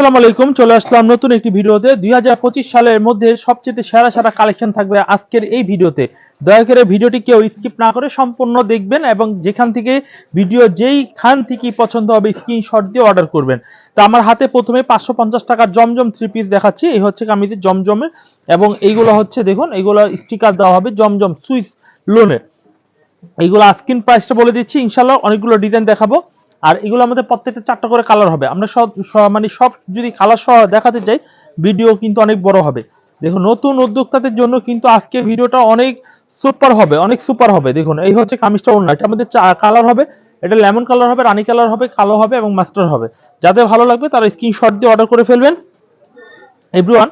আসসালামু আলাইকুম, চলে আসলাম নতুন একটি ভিডিওতে। দুই হাজার পঁচিশ সালের মধ্যে সবচেয়ে সেরা সেরা কালেকশন থাকবে আজকের এই ভিডিওতে। দয়া করে ভিডিওটি কেউ স্কিপ না করে সম্পূর্ণ দেখবেন এবং যেখান থেকে ভিডিও যেই খান থেকে পছন্দ হবে স্ক্রিনশট দিয়ে অর্ডার করবেন। তো আমার হাতে প্রথমে পাঁচশো পঞ্চাশ টাকার জমজম থ্রি পিস দেখাচ্ছি। এই হচ্ছে কামিজের জমজমের এবং এইগুলো হচ্ছে দেখুন, এইগুলো স্টিকার দেওয়া হবে জমজম সুইস লোনে এইগুলো আস্কিন প্রাইসটা বলে দিচ্ছি ইনশাল্লাহ অনেকগুলো ডিজাইন দেখাবো। আর এগুলো আমাদের প্রত্যেকটা চারটা করে কালার হবে। আমরা সব মানে সব যদি কালার সহ দেখাতে চাই ভিডিও কিন্তু অনেক বড় হবে। দেখুন, নতুন উদ্যোক্তাদের জন্য কিন্তু আজকে ভিডিওটা অনেক সুপার হবে, অনেক সুপার হবে। দেখুন, এই হচ্ছে কামিজটা অন্য এটা আমাদের কালার হবে। এটা লেমন কালার হবে, রানী কালার হবে, কালো হবে এবং মাস্টার হবে। যাদের ভালো লাগবে তারা স্ক্রিনশট দিয়ে অর্ডার করে ফেলবেন। এভরিওয়ান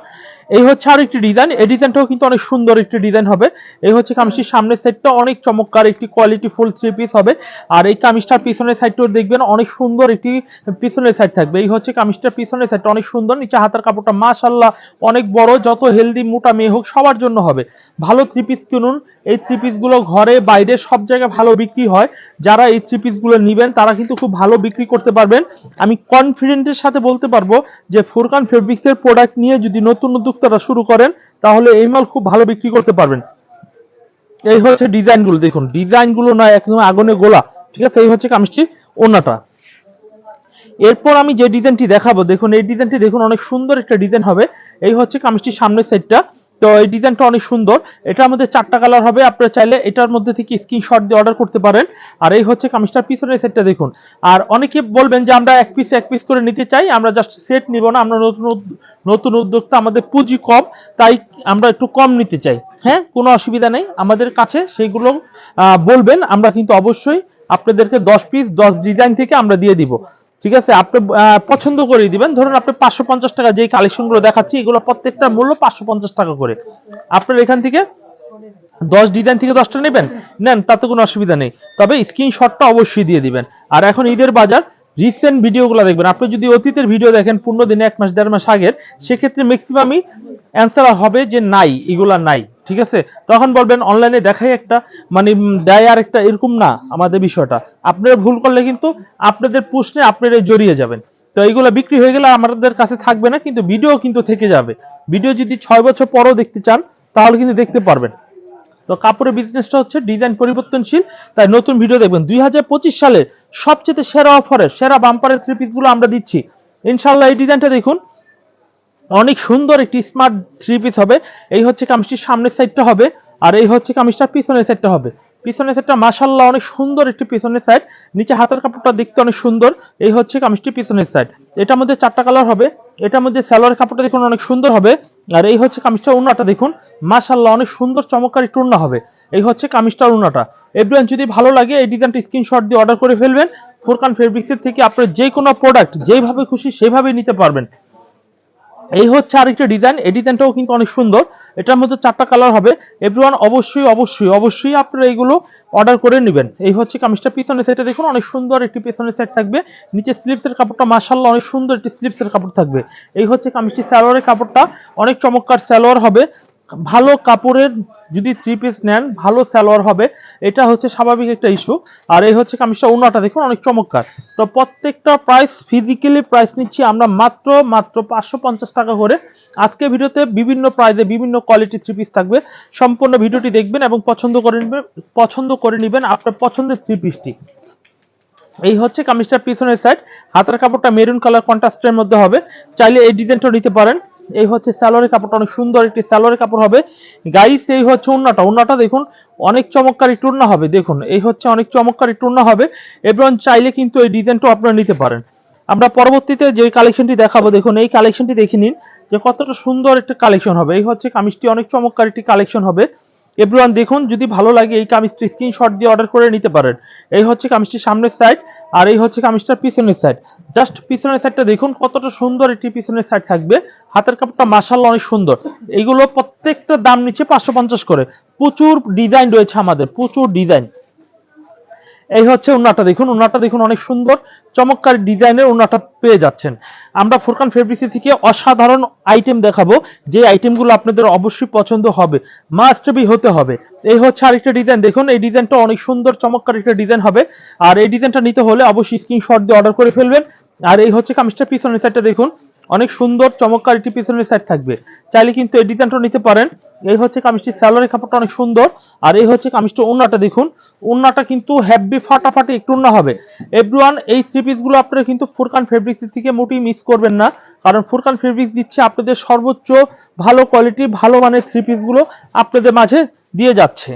এই হচ্ছে আর একটি ডিজাইন এই ডিজাইনটাও কিন্তু অনেক সুন্দর একটি ডিজাইন হবে। এই হচ্ছে কামিজটির সামনের সাইডটা অনেক চমৎকার একটি কোয়ালিটি ফুল থ্রি পিস হবে। আর এই কামিজটার পিছনের সাইডটাও দেখবেন অনেক সুন্দর একটি পিছনের সাইড থাকবে। এই হচ্ছে কামিজটার পিছনের সাইডটা অনেক সুন্দর, নিচে হাতার কাপড়টা মাশাল্লাহ অনেক বড়, যত হেলদি মোটা মেয়ে হোক সবার জন্য হবে। ভালো থ্রি পিস কিনুন, এই থ্রি পিসগুলো ঘরে, বাইরে সব জায়গায় ভালো বিক্রি হয়। যারা এই থ্রি পিসগুলো নেবেন, তারা কিন্তু খুব ভালো বিক্রি করতে পারবেন। আমি কনফিডেন্টের সাথে বলতে পারব যে ফুরকান ফেব্রিক্সের প্রোডাক্ট নিয়ে যদি নতুন নতুন উদ্যোক্তারা শুরু করেন, তাহলে এই মাল খুব ভালো বিক্রি করতে পারবেন। এই হচ্ছে ডিজাইনগুলো, দেখুন, ডিজাইনগুলো না একদম আগুনে গোলা, ঠিক আছে? এই হচ্ছে কামিজটি ওনাটা এরপর আমি যে ডিজাইনটি দেখাবো, দেখুন, এই ডিজাইনটি দেখুন, অনেক সুন্দর একটা ডিজাইন হবে। এই হচ্ছে কামিজটির সামনের সাইডটা তো এই ডিজাইনটা অনেক সুন্দর। এটা আমাদের চারটা কালার হবে। আপনারা চাইলে এটার মধ্যে থেকে স্ক্রিনশট দিয়ে অর্ডার করতে পারেন। আর এই হচ্ছে কামিজটার পিছনের সেটটা দেখুন। আর অনেকে বলবেন যে আমরা এক পিস এক পিস করে নিতে চাই, আমরা জাস্ট সেট নিব না। আমরা নতুন নতুন উদ্যোক্তা, আমাদের পুঁজি কম, তাই আমরা একটু কম নিতে চাই। হ্যাঁ? কোনো অসুবিধা নেই। আমাদের কাছে সেগুলো বলবেন। আমরা কিন্তু অবশ্যই আপনাদেরকে দশ পিস দশ ডিজাইন থেকে আমরা দিয়ে দিব। ঠিক আছে? আপনি পছন্দ করে দিবেন। ধরুন আপনি পাঁচশো পঞ্চাশ টাকা যেই কালেকশনগুলো দেখাচ্ছি, এগুলো প্রত্যেকটা মূল্য পাঁচশো পঞ্চাশ টাকা করে। আপনার এখান থেকে দশ ডিজাইন থেকে দশটা নেবেন? নেন, তাতে কোনো অসুবিধা নেই। তবে স্ক্রিনশটটা অবশ্যই দিয়ে দিবেন। আর এখন ঈদের বাজার রিসেন্ট ভিডিওগুলো দেখবেন। আপনি যদি অতীতের ভিডিও দেখেন পনেরো দিনে এক মাস, দেড় মাস আগের, সেক্ষেত্রে ম্যাক্সিমামই অ্যান্সার হবে যে নাই, এগুলা নাই। ঠিক আছে? তখন বলবেন, অনলাইনে দেখাই একটা মানে দেয় আর একটা এরকম না আমাদের বিষয়টা। আপনারা ভুল করলে কিন্তু আপনাদের প্রশ্নে আপনারা জড়িয়ে যাবেন। তো এইগুলো বিক্রি হয়ে গেলে আমাদের কাছে থাকবে না, কিন্তু ভিডিও কিন্তু থেকে যাবে। ভিডিও যদি ছয় বছর পরও দেখতে চান, তাহলে কিন্তু দেখতে পারবেন। তো কাপড়ের বিজনেসটা হচ্ছে ডিজাইন পরিবর্তনশীল। তাই নতুন ভিডিও দেখবেন। দুই সালের সবচেয়ে সেরা অফারের সেরা বাম্পারের থ্রি পিসগুলো আমরা দিচ্ছি। ইনশাল্লাহ এই ডিজাইনটা দেখুন। অনেক সুন্দর একটি স্মার্ট থ্রি পিস হবে। এই হচ্ছে কামিজটির সামনের সাইডটা হবে আর এই হচ্ছে কামিজটা পিছনের সাইডটা হবে। পিছনের সাইডটা মাশাল্লাহ অনেক সুন্দর একটি পিছনের সাইড নিচে হাতের কাপড়টা দেখতে অনেক সুন্দর। এই হচ্ছে কামিজটি পিছনের সাইড এটার মধ্যে চারটা কালার হবে। এটার মধ্যে সালোয়ার কাপড়টা দেখুন অনেক সুন্দর হবে। আর এই হচ্ছে কামিজটা উন্নাটা দেখুন। মাশাল্লাহ অনেক সুন্দর চমৎকার একটু উন্না হবে। এই হচ্ছে কামিজটার উন্নাটা। এভরিওয়ান যদি ভালো লাগে এই ডিজাইনটা স্ক্রিনশট দিয়ে অর্ডার করে ফেলবেন। ফোরকান ফেব্রিক্সের থেকে আপনার যে কোনো প্রোডাক্ট যেভাবে খুশি সেভাবেই নিতে পারবেন। এই হচ্ছে আরেকটা ডিজাইন এই ডিজাইনটাও কিন্তু অনেক সুন্দর। এটার মধ্যে চারটা কালার হবে। এভরিওয়ান অবশ্যই অবশ্যই অবশ্যই আপনারা এইগুলো অর্ডার করে নেবেন। এই হচ্ছে কামিজটা। পিছনের সাইডটা দেখুন, অনেক সুন্দর একটি পিছনের সাইড থাকবে। নিচে স্লিপসের কাপড়টা মাশাল্লাহ অনেক সুন্দর একটি স্লিপসের কাপড় থাকবে। এই হচ্ছে কামিজটি। সালোয়ারের কাপড়টা অনেক চমৎকার সালোয়ার হবে। ভালো কাপড়ের যদি থ্রি পিস নেন, ভালো সালোয়ার হবে। এটা হচ্ছে স্বাভাবিক একটা ইস্যু আর এই হচ্ছে কামিজটা অন্যটা দেখুন, অনেক চমৎকার। তো প্রত্যেকটা প্রাইস ফিজিক্যালি প্রাইস নিচ্ছি আমরা মাত্র মাত্র পাঁচশো পঞ্চাশ টাকা করে। আজকে ভিডিওতে বিভিন্ন প্রাইজে বিভিন্ন কোয়ালিটি থ্রি পিস থাকবে। সম্পূর্ণ ভিডিওটি দেখবেন এবং পছন্দ করে নেবেন, পছন্দ করে নেবেন আপনার পছন্দের থ্রি পিসটি এই হচ্ছে কামিজটার পিছনের সাইড হাতের কাপড়টা মেরুন কালার কন্ট্রাস্টের মধ্যে হবে। চাইলে এই ডিজাইনটা নিতে পারেন। এই হচ্ছে স্যালোয়ারের কাপড়টা, অনেক সুন্দর একটি স্যালোয়ারের কাপড় হবে। গাইস এই হচ্ছে উন্নাটা উন্নাটা দেখুন, অনেক চমৎকার একটু হবে। দেখুন, এই হচ্ছে অনেক চমৎকার একটু হবে। এবং চাইলে কিন্তু এই ডিজাইনটাও আপনারা নিতে পারেন। আমরা পরবর্তীতে যে কালেকশনটি দেখাবো, দেখুন, এই কালেকশনটি দেখে নিন যে কতটা সুন্দর একটা কালেকশন হবে। এই হচ্ছে কামিজটি, অনেক চমৎকার একটি কালেকশন হবে। এভরিওয়ান দেখুন, যদি ভালো লাগে এই কামিজটি স্ক্রিনশট দিয়ে অর্ডার করে নিতে পারেন। এই হচ্ছে কামিজটির সামনের সাইড আর এই হচ্ছে কামিজটার পিছনের সাইড জাস্ট পিছনের সাইডটা দেখুন কতটা সুন্দর একটি পিছনের সাইড থাকবে। হাতের কাপড়টা মাশাল্লাহ অনেক সুন্দর। এইগুলো প্রত্যেকটা দাম নিচ্ছে পাঁচশো পঞ্চাশ করে। প্রচুর ডিজাইন রয়েছে আমাদের, প্রচুর ডিজাইন এই হচ্ছে উন্নাটা দেখুন উন্নাটা দেখুন অনেক সুন্দর, চমৎকার ডিজাইনের উন্নাটা পেয়ে যাচ্ছেন। আমরা ফুরকান ফেব্রিক্স থেকে অসাধারণ আইটেম দেখাবো, যে আইটেমগুলো আপনাদের অবশ্যই পছন্দ হবে মাস্ট বি হতে হবে। এই হচ্ছে আরেকটা ডিজাইন দেখুন, এই ডিজাইনটা অনেক সুন্দর, চমৎকার একটা ডিজাইন হবে। আর এই ডিজাইনটা নিতে হলে অবশ্যই স্ক্রিনশট দিয়ে অর্ডার করে ফেলবেন। আর এই হচ্ছে কামিজটার পিছনের সাইডটা দেখুন অনেক সুন্দর, চমৎকার একটি পিছনের সাইড থাকবে। চাইলে কিন্তু এই ডিজাইনটা নিতে পারেন। এই হচ্ছে কামিজটির স্যালোয়ারের কাপড়টা অনেক সুন্দর। আর এই হচ্ছে কামিজটা ওন্নাটা দেখুন। ওন্নাটা কিন্তু হ্যাভি ফাটাফাটি একটু ওন্না হবে। এভরিওয়ান এই থ্রি পিসগুলো আপনারা কিন্তু ফুরকান ফেব্রিক্স থেকে মোটেই মিস করবেন না। কারণ ফুরকান ফেব্রিক্স দিচ্ছে আপনাদের সর্বোচ্চ ভালো কোয়ালিটি ভালো মানের থ্রি পিসগুলো আপনাদের মাঝে দিয়ে যাচ্ছে।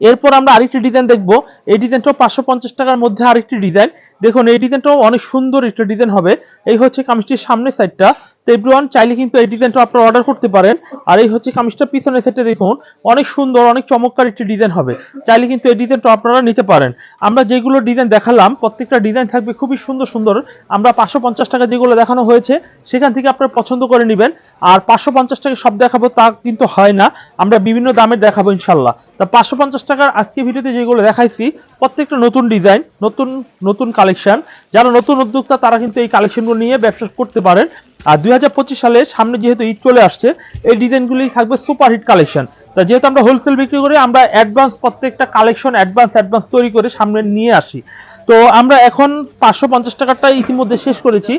এরপর আমরা আরেকটি ডিজাইন দেখব। এই ডিজাইনটাও পাঁচশো টাকার মধ্যে আরেকটি ডিজাইন দেখুন এই ডিজাইনটাও অনেক সুন্দর একটা ডিজাইন হবে। এই হচ্ছে কামিজটির সামনের সাইডটা এভরিওয়ান চাইলে কিন্তু এই ডিজাইনটা আপনারা অর্ডার করতে পারেন। আর এই হচ্ছে কামিজটা, পিছনের সাইডে দেখুন, অনেক সুন্দর, অনেক চমৎকার একটি ডিজাইন হবে। চাইলে কিন্তু এই ডিজাইনটা আপনারা নিতে পারেন। আমরা যেগুলো ডিজাইন দেখালাম, প্রত্যেকটা ডিজাইন থাকবে খুবই সুন্দর সুন্দর। আমরা পাঁচশো পঞ্চাশ টাকা যেগুলো দেখানো হয়েছে, সেখান থেকে আপনারা পছন্দ করে নেবেন। আর পাঁচশো পঞ্চাশ টাকা সব দেখাবো তা কিন্তু হয় না। আমরা বিভিন্ন দামের দেখাবো ইনশাল্লাহ তা পাঁচশো পঞ্চাশ টাকার আজকে ভিডিওতে যেগুলো দেখাইছি, প্রত্যেকটা নতুন ডিজাইন নতুন নতুন কালেকশন যারা নতুন উদ্যোক্তা, তারা কিন্তু এই কালেকশনগুলো নিয়ে ব্যবসা করতে পারেন। আর দুই হাজার পঁচিশ সালে সামনে যেহেতু ঈদ চলে আসছে, এই ডিজাইনগুলি থাকবে সুপারহিট কালেকশন। তা যেহেতু আমরা হোলসেল বিক্রি করে, আমরা অ্যাডভান্স প্রত্যেকটা কালেকশন অ্যাডভান্স অ্যাডভান্স তৈরি করে সামনে নিয়ে আসি। তো আমরা এখন পাঁচশো পঞ্চাশ টাকাটা ইতিমধ্যে শেষ করেছি।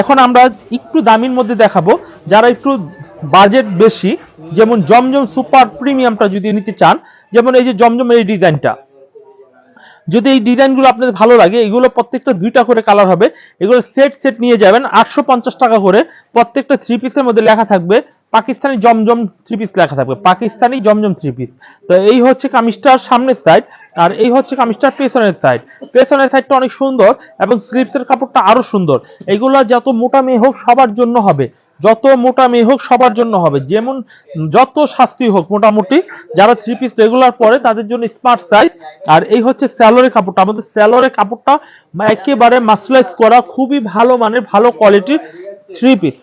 এখন আমরা একটু দামির মধ্যে দেখাবো, যারা একটু বাজেট বেশি, যেমন জমজম সুপার প্রিমিয়ামটা যদি নিতে চান, যেমন এই যে জমজম এই ডিজাইনটা। যদি এই ডিজাইনগুলো আপনাদের ভালো লাগে, এগুলো প্রত্যেকটা দুইটা করে কালার হবে। এগুলো সেট সেট নিয়ে যাবেন, আটশো পঞ্চাশ টাকা করে। প্রত্যেকটা থ্রি পিসের মধ্যে লেখা থাকবে, পাকিস্তানি জমজম থ্রি পিস লেখা থাকবে। পাকিস্তানি জমজম থ্রি পিস তো এই হচ্ছে কামিজটার সামনের সাইড আর এই হচ্ছে কামিজটার পেছনের সাইড পেছনের সাইডটা অনেক সুন্দর, এবং স্লিপসের কাপড়টা আরও সুন্দর। এগুলো যত মোটা মেয়ে হোক, সবার জন্য হবে। যত মোটা মেয়ে হোক সবার জন্য হবে। যেমন যত শাস্তি হোক মোটামুটি, যারা থ্রি পিস রেগুলার পরে তাদের জন্য স্মার্ট সাইজ আর এই হচ্ছে স্যালোরের কাপড়টা। আমাদের স্যালোরের কাপড়টা একেবারে মাসলাইজ করা খুবই ভালো মানের, ভালো কোয়ালিটির থ্রি পিস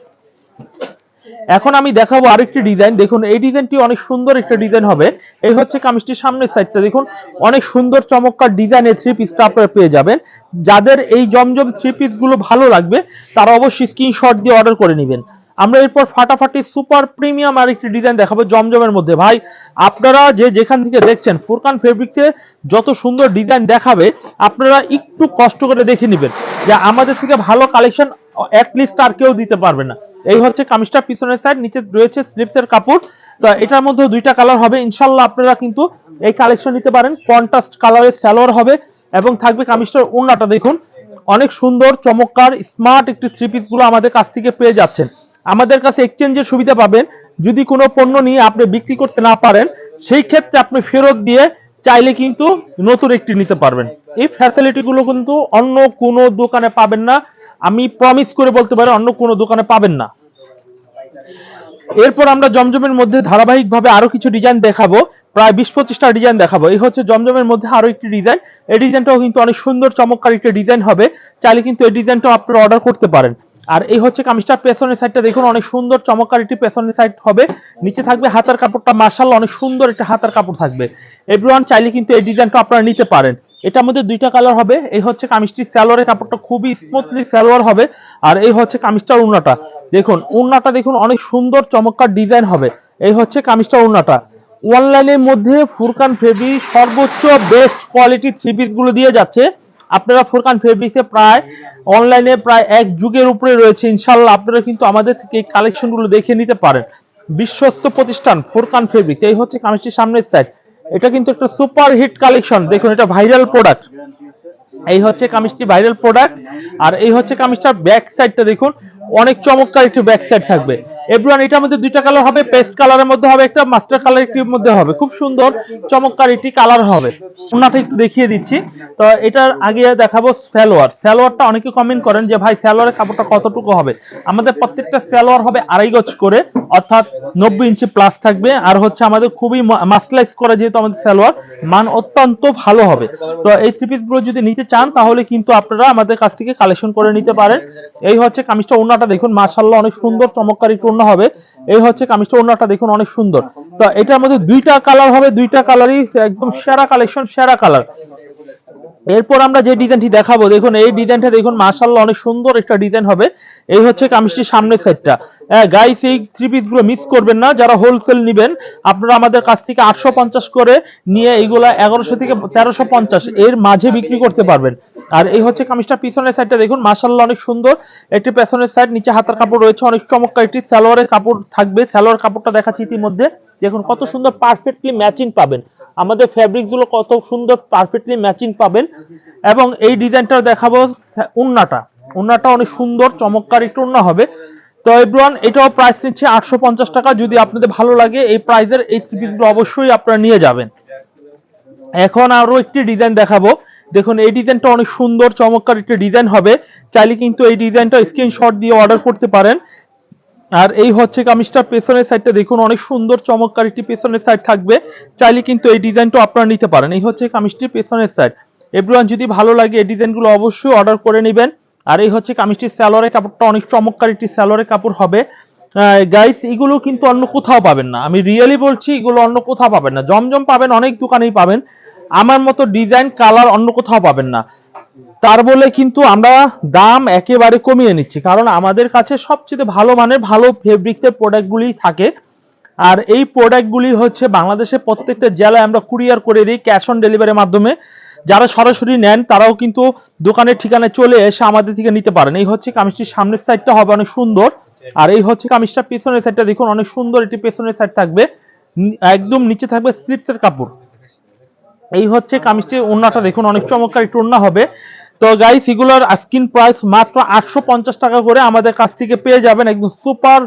এখন আমি দেখাবো আরেকটি ডিজাইন দেখুন, এই ডিজাইনটি অনেক সুন্দর একটা ডিজাইন হবে। এই হচ্ছে কামিজটির সামনের সাইডটা দেখুন, অনেক সুন্দর, চমৎকার ডিজাইনের থ্রি পিসটা আপনারা পেয়ে যাবেন। যাদের এই জমজম থ্রি পিসগুলো ভালো লাগবে, তারা অবশ্যই স্ক্রিনশট দিয়ে অর্ডার করে নেবেন। আমরা এরপর ফাটাফাটি সুপার প্রিমিয়াম আর একটি ডিজাইন দেখাবো জমজমের মধ্যে। ভাই, আপনারা যে যেখান থেকে দেখছেন ফুরকান ফেব্রিক্সে যত সুন্দর ডিজাইন দেখাবে, আপনারা একটু কষ্ট করে দেখে নেবেন যে আমাদের থেকে ভালো কালেকশন অ্যাটলিস্ট আর কেউ দিতে পারবে না। এই হচ্ছে কামিজটা পিছনের সাইড নিচে রয়েছে স্লিপসের কাপড়। তো এটার মধ্যে দুইটা কালার হবে। ইনশাল্লাহ আপনারা কিন্তু এই কালেকশন নিতে পারেন। কন্ট্রাস্ট কালারের স্যালোয়ার হবে এবং থাকবে কামিজটার ওড়নাটা। দেখুন, অনেক সুন্দর, চমৎকার স্মার্ট একটি থ্রি পিসগুলো আমাদের কাছ থেকে পেয়ে যাচ্ছেন। আমাদের কাছে এক্সচেঞ্জের সুবিধা পাবেন। যদি কোনো পণ্য নিয়ে আপনি বিক্রি করতে না পারেন, সেই ক্ষেত্রে আপনি ফেরত দিয়ে চাইলে কিন্তু নতুন একটি নিতে পারবেন। এই ফ্যাসিলিটি গুলো কিন্তু অন্য কোনো দোকানে পাবেন না। আমি প্রমিস করে বলতে পারি, অন্য কোনো দোকানে পাবেন না। এরপর আমরা জমজমের মধ্যে ধারাবাহিকভাবে আরও কিছু ডিজাইন দেখাবো। প্রায় বিশ পঁচিশটা ডিজাইন দেখাবো। এই হচ্ছে জমজমের মধ্যে আরও একটি ডিজাইন এই ডিজাইনটাও কিন্তু অনেক সুন্দর, চমৎকার একটি ডিজাইন হবে। চাইলে কিন্তু এই ডিজাইনটাও আপনারা অর্ডার করতে পারেন। আর এই হচ্ছে কামিজটার পেছনের সাইডটা দেখুন, অনেক সুন্দর, চমৎকার একটি পেছনের সাইড হবে। নিচে থাকবে হাতার কাপড়টা মার্শাল অনেক সুন্দর একটা হাতার কাপড় থাকবে। এভরিওয়ান চাইলে কিন্তু এই ডিজাইনটা আপনারা নিতে পারেন। এটার মধ্যে দুইটা কালার হবে, এই হচ্ছে কামিজটি স্যালোয়ারের কাপড়টা খুবই স্মুথলি স্যালোয়ার হবে, আর এই হচ্ছে কামিজটার উন্নাটা। দেখুন উন্নাটা দেখুন, অনেক সুন্দর, চমৎকার ডিজাইন হবে। এই হচ্ছে কামিজটার উন্নাটা। অনলাইনের মধ্যে ফুরকান ফেবি সর্বোচ্চ বেস্ট কোয়ালিটির থ্রি পিসগুলো দিয়ে যাচ্ছে। আপনারা ফুরকান ফেব্রিক্সে প্রায় অনলাইনে প্রায় এক যুগের উপরে রয়েছে ইনশাল্লাহ আপনারা কিন্তু আমাদের থেকে এই কালেকশনগুলো দেখে নিতে পারেন। বিশ্বস্ত প্রতিষ্ঠান ফুরকান ফেব্রিক এই হচ্ছে কামিজটির সামনের সাইড এটা কিন্তু একটা সুপার হিট কালেকশন দেখুন এটা ভাইরাল প্রোডাক্ট এই হচ্ছে কামিজটি ভাইরাল প্রোডাক্ট আর এই হচ্ছে কামিজটার ব্যাক সাইডটা দেখুন, অনেক চমৎকার একটি ব্যাক সাইড থাকবে। এভরিওয়ান এটার মধ্যে দুইটা কালার হবে পেস্ট কালারের মধ্যে হবে একটা মাস্টার কালার একটির মধ্যে হবে। খুব সুন্দর চমৎকার একটি কালার হবে। ওনাটা একটু দেখিয়ে দিচ্ছি। তো এটার আগে দেখাবো সালোয়ার। সালোয়ারটা অনেকে কমেন্ট করেন যে ভাই সালোয়ারের কাপড়টা কতটুকু হবে? আমাদের প্রত্যেকটা সালোয়ার হবে আড়াই গজ করে অর্থাৎ নব্বই ইঞ্চি প্লাস থাকবে। আর হচ্ছে আমাদের খুবই মাসলাইজ করা যেহেতু আমাদের সালোয়ার মান অত্যন্ত ভালো হবে। তো এই থ্রি পিসগুলো যদি নিতে চান তাহলে কিন্তু আপনারা আমাদের কাছ থেকে কালেকশন করে নিতে পারেন। এই হচ্ছে কামিজটা ওনাটা দেখুন মাশাল্লাহ অনেক সুন্দর চমৎকার একটু ওড়না হবে। এই হচ্ছে কামিজটা, ওড়নাটা দেখুন অনেক সুন্দর। তো এটার মধ্যে দুইটা কালার হবে, দুইটা কালারই একদম সেরা কালেকশন সেরা কালার এরপর আমরা যে ডিজাইনটি দেখাবো, দেখুন এই ডিজাইনটা দেখুন মাশাল্লাহ অনেক সুন্দর একটা ডিজাইন হবে। এই হচ্ছে কামিজটির সামনের সেটটা গাইস এই থ্রি পিসগুলো মিস করবেন না, যারা হোলসেল নিবেন, আপনারা আমাদের কাছ থেকে আটশো পঞ্চাশ করে নিয়ে এইগুলা এগারোশো থেকে তেরোশো এর মাঝে বিক্রি করতে পারবেন। আর এই হচ্ছে কামিজটা, পিছনের সাইডটা দেখুন, মাশাআল্লাহ অনেক সুন্দর। একটি পেছনের সাইড নিচে হাতার কাপড় রয়েছে, অনেক চমৎকার একটি সালোয়ারের কাপড় থাকবে। সালোয়ার কাপড়টা দেখাচ্ছি ইতিমধ্যে। দেখুন, কত সুন্দর পারফেক্টলি ম্যাচিং পাবেন। আমাদের ফ্যাব্রিকগুলো কত সুন্দর পারফেক্টলি ম্যাচিং পাবেন। এবং এই ডিজাইনটা দেখাবো উন্নাটা। উন্নাটা অনেক সুন্দর, চমৎকার একটু উন্না হবে। তো এভরিওয়ান এটাও প্রাইস নিচ্ছে আটশো পঞ্চাশ টাকা। যদি আপনাদের ভালো লাগে, এই প্রাইসের এই থ্রি অবশ্যই আপনারা নিয়ে যাবেন। এখন আরও একটি ডিজাইন দেখাবো। দেখুন, এই ডিজাইনটা অনেক সুন্দর, চমৎকার একটি ডিজাইন হবে। চাইলে কিন্তু এই ডিজাইনটা স্ক্রিনশট দিয়ে অর্ডার করতে পারেন। আর এই হচ্ছে কামিজটার পেছনের সাইডটা দেখুন, অনেক সুন্দর, চমৎকার একটি পেছনের সাইড থাকবে। চাইলে কিন্তু এই ডিজাইনটা আপনারা নিতে পারেন। এই হচ্ছে কামিজটির পেছনের সাইড এভরিওয়ান, যদি ভালো লাগে এই ডিজাইনগুলো অবশ্যই অর্ডার করে নেবেন। আর এই হচ্ছে কামিজটির স্যালোয়ারের কাপড়টা অনেক চমৎকার একটি স্যালোয়ারের কাপড় হবে। গাইস এগুলো কিন্তু অন্য কোথাও পাবেন না। আমি রিয়েলি বলছি, এগুলো অন্য কোথাও পাবেন না। জমজম পাবেন, অনেক দোকানেই পাবেন। আমার মতো ডিজাইন কালার অন্য কোথাও পাবেন না। তার বলে কিন্তু আমরা দাম একেবারে কমিয়ে নিচ্ছি, কারণ আমাদের কাছে সবচেয়ে ভালো মানের, ভালো ফেব্রিক্সের প্রোডাক্টগুলি থাকে। আর এই প্রোডাক্টগুলি হচ্ছে বাংলাদেশের প্রত্যেকটা জেলায় আমরা কুরিয়ার করে দিই ক্যাশ অন ডেলিভারির মাধ্যমে। যারা সরাসরি নেন, তারাও কিন্তু দোকানের ঠিকানায় চলে এসে আমাদের থেকে নিতে পারেন। এই হচ্ছে কামিজটির সামনের সাইডটা হবে অনেক সুন্দর। আর এই হচ্ছে কামিজটা পেছনের সাইডটা দেখুন, অনেক সুন্দর একটি পেছনের সাইড থাকবে। একদম নিচে থাকবে স্লিপসের কাপড়। এই হচ্ছে কামিজটি ওন্নাটা দেখুন, অনেক চমৎকার একটু ওন্না হবে। তো গাইস এগুলোর স্কিন প্রাইস মাত্র আটশো পঞ্চাশ টাকা করে আমাদের কাছ থেকে পেয়ে যাবেন একদম সুপার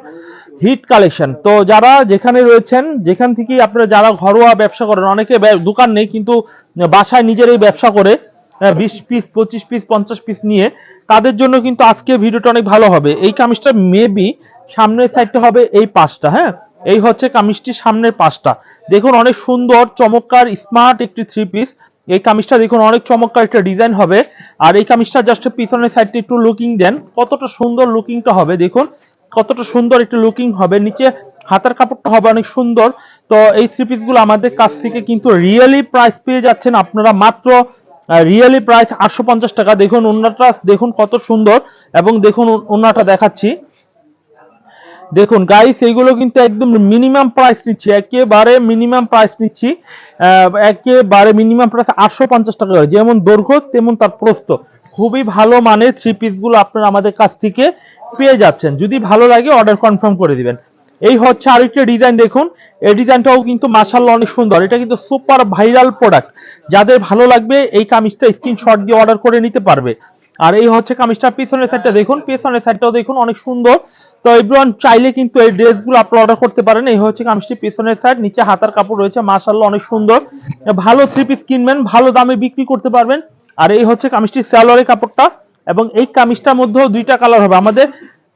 হিট কালেকশন তো যারা যেখানে রয়েছেন, যেখান থেকে আপনারা যারা ঘরোয়া ব্যবসা করেন, অনেকে দোকান নেই, কিন্তু বাসায় নিজের এই ব্যবসা করে বিশ পিস পঁচিশ পিস পঞ্চাশ পিস নিয়ে, তাদের জন্য কিন্তু আজকে ভিডিওটা অনেক ভালো হবে। এই কামিজটা মেবি সামনের সাইডটা হবে এই পাশটা হ্যাঁ? এই হচ্ছে কামিজটির সামনের পাশটা। দেখুন অনেক সুন্দর, চমৎকার স্মার্ট একটি থ্রি পিস এই কামিজটা দেখুন, অনেক চমৎকার একটা ডিজাইন হবে। আর এই কামিজটা জাস্ট পিছনের সাইডটা একটু লুকিং দেন। কতটা সুন্দর লুকিংটা হবে, দেখুন। কতটা সুন্দর একটু লুকিং হবে। নিচে হাতার কাপড়টা হবে অনেক সুন্দর। তো এই থ্রি পিসগুলো আমাদের কাছ থেকে কিন্তু রিয়েলি প্রাইস পেয়ে যাচ্ছেন আপনারা মাত্র রিয়েলি প্রাইস আটশো পঞ্চাশ টাকা। দেখুন, ওনাটা, দেখুন কত সুন্দর। এবং দেখুন, ওনাটা দেখাচ্ছি। দেখুন গাইস এইগুলো কিন্তু একদম মিনিমাম প্রাইস নিচ্ছি, একেবারে মিনিমাম প্রাইস নিচ্ছি একেবারে মিনিমাম প্রাইস আটশো পঞ্চাশ টাকা করে। যেমন দৈর্ঘ্য, তেমন তার প্রস্থ। খুবই ভালো মানের থ্রি পিসগুলো আপনারা আমাদের কাছ থেকে পেয়ে যাচ্ছেন। যদি ভালো লাগে অর্ডার কনফার্ম করে দিবেন। এই হচ্ছে আরেকটা ডিজাইন দেখুন। এই ডিজাইনটাও কিন্তু মাশাআল্লাহ অনেক সুন্দর। এটা কিন্তু সুপার ভাইরাল প্রোডাক্ট যাদের ভালো লাগবে, এই কামিজটা স্ক্রিনশট দিয়ে অর্ডার করে নিতে পারবে। আর এই হচ্ছে কামিজটা পিছনের সাইডটা দেখুন, পিছনের সাইডটাও দেখুন, অনেক সুন্দর। তো এভরিওয়ান চাইলে কিন্তু এই ড্রেসগুলো আপনারা অর্ডার করতে পারেন। এই হচ্ছে কামিজটি পিছনের সাইড নিচে হাতার কাপড় রয়েছে, মাশাআল্লাহ অনেক সুন্দর। ভালো থ্রি পিস কিনবেন, ভালো দামে বিক্রি করতে পারবেন। আর এই হচ্ছে কামিজটি স্যালোয়ারের কাপড়টা এবং এই কামিজটার মধ্যেও দুইটা কালার হবে। আমাদের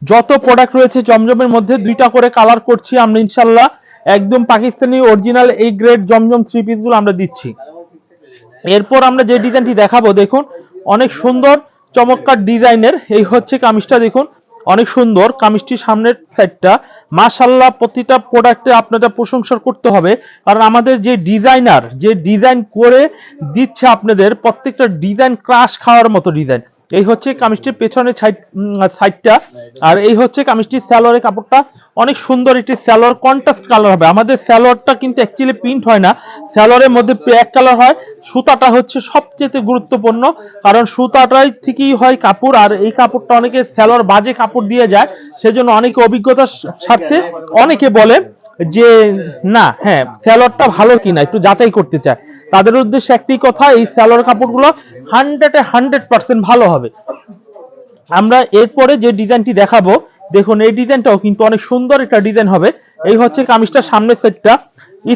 যত প্রোডাক্ট রয়েছে জমজমের মধ্যে দুইটা করে কালার করছি আমরা ইনশাল্লাহ একদম পাকিস্তানি অরিজিনাল এই গ্রেড জমজম থ্রি পিসগুলো আমরা দিচ্ছি। এরপর আমরা যে ডিজাইনটি দেখাবো, দেখুন, অনেক সুন্দর, চমৎকার ডিজাইনের এই হচ্ছে কামিজটা, দেখুন অনেক সুন্দর কামিজটির সামনের সাইডটা মাশাল্লাহ প্রতিটা প্রোডাক্টে আপনাদের প্রশংসা করতে হবে। কারণ আমাদের যে ডিজাইনার যে ডিজাইন করে দিচ্ছে আপনাদের, প্রত্যেকটা ডিজাইন ক্রাশ খাওয়ার মতো ডিজাইন এই হচ্ছে কামিজটির পেছনের সাইড সাইডটা আর এই হচ্ছে কামিজটির স্যালোয়ারের কাপড়টা। অনেক সুন্দর একটি স্যালোয়ার কন্ট্রাস্ট কালার হবে। আমাদের স্যালোয়ারটা কিন্তু অ্যাকচুয়ালি প্রিন্ট হয় না। স্যালোয়ারের মধ্যে এক কালার হয়। সুতাটা হচ্ছে সবচেয়ে গুরুত্বপূর্ণ। কারণ সুতাটাই থেকেই হয় কাপড়। আর এই কাপড়টা অনেকে স্যালোয়ার বাজে কাপড় দিয়ে যায়। সেজন্য অনেকে অভিজ্ঞতার স্বার্থে অনেকে বলে যে, না হ্যাঁ স্যালোয়ারটা ভালো কিনা, একটু যাচাই করতে চায় তাদের উদ্দেশ্যে একটি কথা, এই স্যালোয়ার কাপড়গুলো হান্ড্রেডে হান্ড্রেড পার্সেন্ট ভালো হবে। আমরা এরপরে যে ডিজাইনটি দেখাবো, দেখুন, এই ডিজাইনটাও কিন্তু অনেক সুন্দর একটা ডিজাইন হবে। এই হচ্ছে কামিজটার সামনের সেটটা।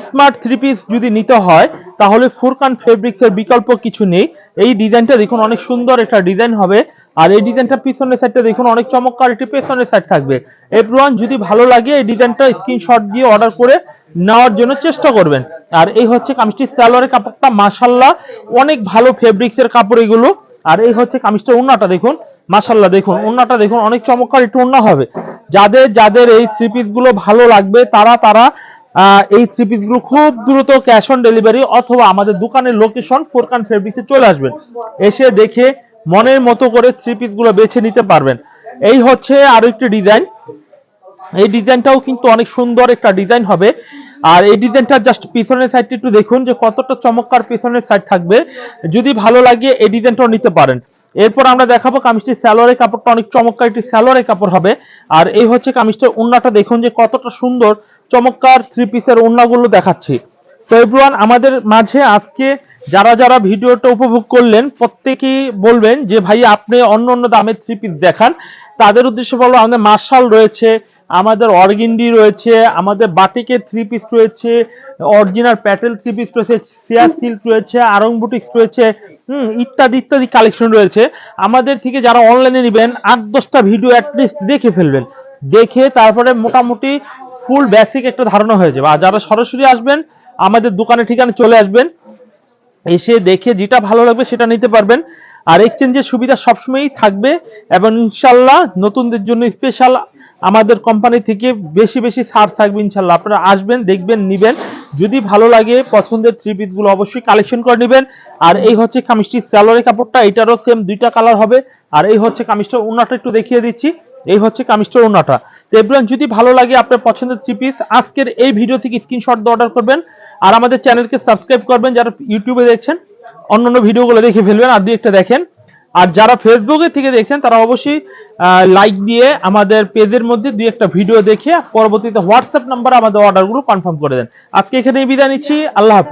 স্মার্ট থ্রি পিস যদি নিতে হয়, তাহলে ফুরকান ফেব্রিক্স এর বিকল্প কিছু নেই। এই ডিজাইনটা দেখুন, অনেক সুন্দর একটা ডিজাইন হবে। আর এই ডিজাইনটা পিছনের সাইডটা দেখুন, অনেক চমৎকার একটি পেছনের সাইড থাকবে। এভরিওয়ান যদি ভালো লাগে, এই ডিজাইনটা স্ক্রিনশট দিয়ে অর্ডার করে নেওয়ার জন্য চেষ্টা করবেন। আর এই হচ্ছে কামিজটি সালোয়ারের কাপড়টা মাশাল্লাহ অনেক ভালো ফেব্রিক্স এর কাপড় এগুলো আর এই হচ্ছে কামিজটা উন্নাটা দেখুন মাশাল্লাহ দেখুন ওন্নাটা দেখুন, অনেক চমৎকার একটু ওন্না হবে। যাদের যাদের এই থ্রি পিসগুলো ভালো লাগবে, তারা তারা এই থ্রি পিসগুলো খুব দ্রুত ক্যাশ অন ডেলিভারি অথবা আমাদের দোকানের লোকেশন ফোরকান ফেব্রিক্সে চলে আসবেন। এসে দেখে মনের মতো করে থ্রি পিসগুলো বেছে নিতে পারবেন। এই হচ্ছে আরও একটি ডিজাইন এই ডিজাইনটাও কিন্তু অনেক সুন্দর একটা ডিজাইন হবে। আর এই ডিজাইনটা জাস্ট পিছনের সাইডটা একটু দেখুন যে কতটা চমৎকার পিছনের সাইড থাকবে। যদি ভালো লাগে এই ডিজাইনটাও নিতে পারেন। এরপর আমরা দেখাবো কামিজটির স্যালোয়ারের কাপড়টা, অনেক চমৎকার একটি স্যালোয়ারের কাপড় হবে। আর এই হচ্ছে কামিজটার ওন্নাটা, দেখুন যে কতটা সুন্দর, চমৎকার থ্রি পিসের ওন্নাগুলো দেখাচ্ছি। তো এভরিওয়ান আমাদের মাঝে আজকে যারা যারা ভিডিওটা উপভোগ করলেন, প্রত্যেকেই বলবেন যে ভাই, আপনি অন্য অন্য দামের থ্রি পিস দেখান। তাদের উদ্দেশ্যে বলব, আমাদের মার্শাল রয়েছে আমাদের অর্গিন্ডি রয়েছে, আমাদের বাটিকের থ্রি পিস রয়েছে অরিজিনাল প্যাটেল থ্রি পিস রয়েছে সিয়ার সিল্ক রয়েছে আরং বুটিক্স রয়েছে, হুম, ইত্যাদি ইত্যাদি কালেকশন রয়েছে। আমাদের থেকে যারা অনলাইনে নেবেন, আট দশটা ভিডিও অ্যাটলিস্ট দেখে ফেলবেন। দেখে তারপরে মোটামুটি ফুল বেসিক একটা ধারণা হয়ে যাবে। আর যারা সরাসরি আসবেন, আমাদের দোকানে ঠিকানা চলে আসবেন, এসে দেখে যেটা ভালো লাগবে সেটা নিতে পারবেন। আর এক্সচেঞ্জের সুবিধা সবসময়ই থাকবে এবং ইনশাল্লাহ নতুনদের জন্য স্পেশাল আমাদের কোম্পানি থেকে বেশি বেশি ছাড় থাকবে ইনশাল্লাহ। আপনারা আসবেন, দেখবেন, নিবেন। যদি ভালো লাগে, পছন্দের থ্রি পিসগুলো অবশ্যই কালেকশন করে নেবেন। আর এই হচ্ছে কামিজটির স্যালোয়ারের কাপড়টা, এটারও সেম দুইটা কালার হবে। আর এই হচ্ছে কামিজটার ওনাটা একটু দেখিয়ে দিচ্ছি। এই হচ্ছে কামিজটার ওনাটা তো এভরিওয়ান, যদি ভালো লাগে আপনার পছন্দের থ্রি পিস আজকের এই ভিডিও থেকে স্ক্রিনশট দিয়ে অর্ডার করবেন। আর আমাদের চ্যানেলকে সাবস্ক্রাইব করবেন, যারা ইউটিউবে দেখছেন, অন্যান্য ভিডিওগুলো দেখে ফেলবেন। আর দুই একটা দেখেন। আর যারা ফেসবুকে থেকে দেখছেন, তারা অবশ্যই লাইক দিয়ে আমাদের পেজের মধ্যে দুই একটা ভিডিও দেখে পরবর্তীতে হোয়াটসঅ্যাপ নাম্বার আমাদের অর্ডারগুলো কনফার্ম করে দেন। আজকে এখানেই বিদায় নিচ্ছি। আল্লাহ হাফেজ।